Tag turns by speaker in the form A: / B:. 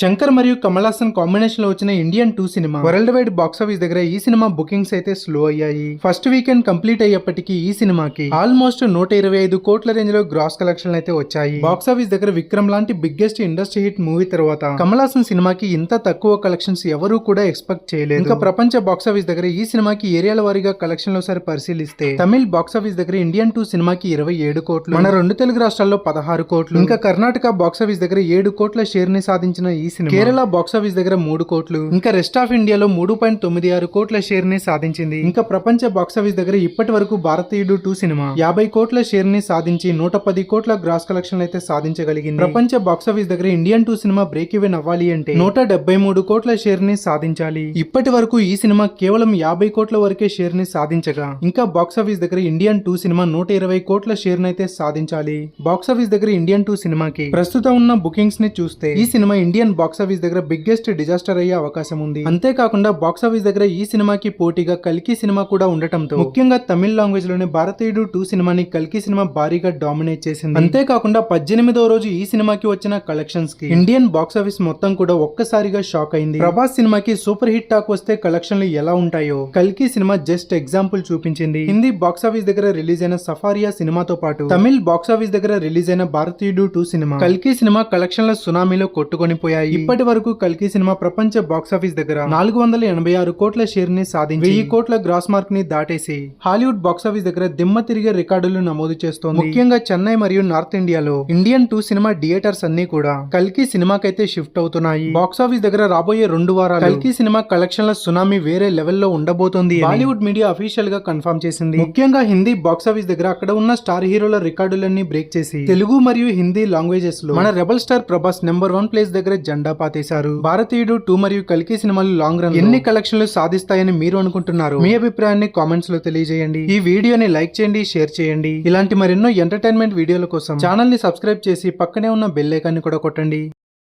A: శంకర్ మరియు కమల్ హాసన్ కాంబినేషన్లో వచ్చిన Indian two cinema. World wide box office దగ్గర ఈ సినిమా బుకింగ్స్ అయితే స్లో అయ్యాయి. ఫస్ట్ వీకెండ్ కంప్లీట్ అయ్యేప్పటికీ ఈ సినిమాకి ఆల్మోస్ట్ నూట ఇరవై ఐదు కోట్ల రేంజ్లో గ్రాస్ కలెక్షన్ అయితే వచ్చాయి. బాక్స్ ఆఫీస్ దగ్గర విక్రమ్ లాంటి బిగ్గెస్ట్ ఇండస్ట్రీ హిట్ మూవీ తర్వాత కమల్ హాసన్ సినిమాకి ఇంత తక్కువ కలెక్షన్స్ ఎవరూ కూడా ఎక్స్పెక్ట్ చేయలేదు. ఇంకా ప్రపంచ బాక్స్ ఆఫీస్ దగ్గర ఈ సినిమాకి ఏరియాల వారీగా కలెక్షన్లో సరి పరిశీలిస్తే తమిళ్ బాక్స్ ఆఫీస్ దగ్గర ఇండియన్ టూ సినిమాకి ఇరవై ఏడు కోట్లు మన రెండు తెలుగు రాష్ట్రాల్లో పదహారు కోట్లు ఇంకా కర్ణాటక బాక్స్ ఆఫీస్ దగ్గర ఏడు కోట్ల షేర్ని సాధించిన ఈ సినిమా. కేరళ బాక్స్ ఆఫీస్ దగ్గర మూడు కోట్లు ఇంకా రెస్ట్ ఆఫ్ ఇండియాలో మూడు పాయింట్ తొమ్మిది ఆరు కోట్ల షేర్ని సాధించింది. ఇంకా ప్రపంచ బాక్స్ ఆఫీస్ దగ్గర ఇప్పటి వరకు భారతీయుడు టూ సినిమా. యాభై కోట్ల షేర్ని సాధించి నూట పది కోట్ల గ్రాస్ కలెక్షన్ అయితే సాధించగలిగింది. ప్రపంచ బాక్స్ ఆఫీస్ దగ్గర Indian two cinema break even అవ్వాలి అంటే నూట డెబ్బై మూడు కోట్ల షేర్ని సాధించాలి. ఇప్పటి వరకు ఈ సినిమా కేవలం యాభై కోట్ల వరకే షేర్ని సాధించగా. ఇంకా బాక్స్ ఆఫీస్ దగ్గర ఇండియన్ టూ సినిమా నూట ఇరవై కోట్ల షేర్ అయితే సాధించాలి. బాక్స్ ఆఫీస్ దగ్గర ఇండియన్ టూ సినిమాకి ప్రస్తుతం ఉన్న బుకింగ్స్ని చూస్తే ఈ సినిమా ఇండియన్ బాక్స్ ఆఫీస్ దగ్గర బిగ్గెస్ట్ డిజాస్టర్ అయ్యే అవకాశం ఉంది. అంతేకాకుండా బాక్స్ ఆఫీస్ దగ్గర ఈ సినిమాకి పోటీగా కల్కి సినిమా కూడా ఉండటంతో ముఖ్యంగా తమిళ లాంగ్వేజ్లోనే భారతీయుడు టూ సినిమాని కల్కి సినిమా భారీగా డామినేట్ చేసింది. అంతేకాకుండా పద్దెనిమిదవ రోజు ఈ సినిమాకి వచ్చిన కలెక్షన్స్కి ఇండియన్ బాక్స్ ఆఫీస్ మొత్తం కూడా ఒక్కసారిగా షాక్ అయింది. ప్రభాస్ సినిమాకి సూపర్ హిట్ టాక్ వస్తే కలెక్షన్లు ఎలా ఉంటాయో కల్కి సినిమా జస్ట్ ఎగ్జాంపుల్ చూపించింది. హిందీ బాక్స్ ఆఫీస్ దగ్గర రిలీజ్ అయిన సఫారియా సినిమాతో పాటు తమిళ్ బాక్స్ ఆఫీస్ దగ్గర రిలీజ్ అయిన భారతీయుడు టూ సినిమా కల్కి సినిమా కలెక్షన్ల సునామీలో కొట్టుకొని పోయారు పోయాయి ఇప్పటి వరకు కల్కి సినిమా ప్రపంచ బాక్స్ ఆఫీస్ దగ్గర నాలుగు వందల ఎనభై ఆరు కోట్ల షేర్ని సాధించి వెయ్యి కోట్ల గ్రాస్ మార్క్ని దాటేసి హాలీవుడ్ బాక్స్ ఆఫీస్ దగ్గర దిమ్మ తిరిగే రికార్డులు నమోదు చేస్తోంది. ముఖ్యంగా చెన్నై మరియు నార్త్ ఇండియాలో ఇండియన్ టూ సినిమా థియేటర్స్ అన్ని కూడా కల్కి సినిమాకైతే షిఫ్ట్ అవుతున్నాయి. బాక్స్ ఆఫీస్ దగ్గర రాబోయే రెండు వారాలు కల్కి సినిమా కలెక్షన్ల సునామీ వేరే లెవెల్లో ఉండబోతోంది అని బాలీవుడ్ మీడియా అఫీషియల్గా కన్ఫర్మ్ చేసింది. ముఖ్యంగా హిందీ బాక్స్ ఆఫీస్ దగ్గర అక్కడ ఉన్న స్టార్ హీరోల రికార్డులన్నీ బ్రేక్ చేసి తెలుగు మరియు హిందీ లాంగ్వేజెస్లో మన rebel star Prabhas number one place దగ్గర జెండా పాతేశారు. భారతీయుడు టూ మరియు కల్కి సినిమాలు లాంగ్ రన్ ఎన్ని కలెక్షన్లు సాధిస్తాయని మీరు అనుకుంటున్నారు? మీ అభిప్రాయాన్ని కామెంట్స్లో తెలియజేయండి. ఈ వీడియోని లైక్ చేయండి షేర్ చేయండి. ఇలాంటి మరెన్నో ఎంటర్టైన్మెంట్ వీడియోల కోసం ఛానల్ని సబ్స్క్రైబ్ చేసి పక్కనే ఉన్న బెల్ ఐకాన్ని కూడా కొట్టండి.